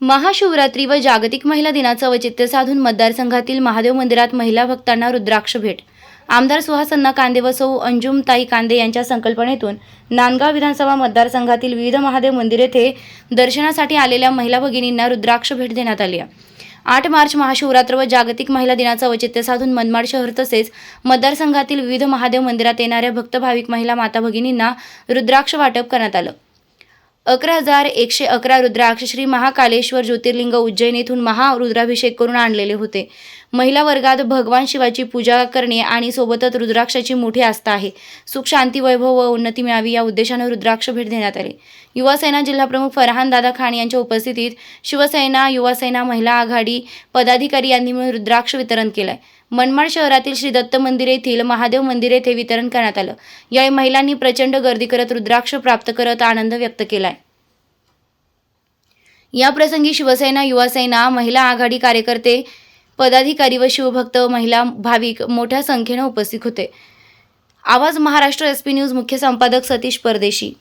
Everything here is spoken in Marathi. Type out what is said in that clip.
महाशिवरात्री व जागतिक महिला दिनाचं औचित्य साधून मतदारसंघातील महादेव मंदिरात महिला भक्तांना रुद्राक्ष भेट. आमदार सुहासन्ना कांदे व सौ अंजुमताई कांदे यांच्या संकल्पनेतून नांदगाव विधानसभा मतदारसंघातील विविध महादेव मंदिर येथे दर्शनासाठी आलेल्या महिला भगिनींना रुद्राक्ष भेट देण्यात आली आठ मार्च महाशिवरात्र व जागतिक महिला दिनाचं औचित्य साधून मनमाड शहर तसेच मतदारसंघातील विविध महादेव मंदिरात येणाऱ्या भक्त भाविक महिला माता भगिनींना रुद्राक्ष वाटप करण्यात आलं. अकरा हजार एकशे अकरा रुद्राक्ष श्री महाकालेश्वर ज्योतिर्लिंग उज्जैन येथून महारुद्राभिषेक करून आणलेले होते. महिला वर्गात भगवान शिवाची पूजा करणे आणि सोबतच रुद्राक्षाची मोठी आस्था आहे. सुख शांती वैभव व उन्नती मिळावी या उद्देशानं रुद्राक्ष भेट देण्यात आली. युवासेना जिल्हाप्रमुख फरहान दादा खान यांच्या उपस्थितीत शिवसेना युवासेना महिला आघाडी पदाधिकारी यांनी मिळून रुद्राक्ष वितरण केलंय. मनमाड शहरातील श्री दत्त मंदिर येथील महादेव मंदिर येथे वितरण करण्यात आलं. यावेळी महिलांनी प्रचंड गर्दी करत रुद्राक्ष प्राप्त करत आनंद व्यक्त केलाय. याप्रसंगी शिवसेना युवासेना महिला आघाडी कार्यकर्ते पदाधिकारी व शिवभक्त महिला भाविक मोठ्या संख्येनं उपस्थित होते. आवाज महाराष्ट्र एस पी न्यूज मुख्य संपादक सतीश परदेशी.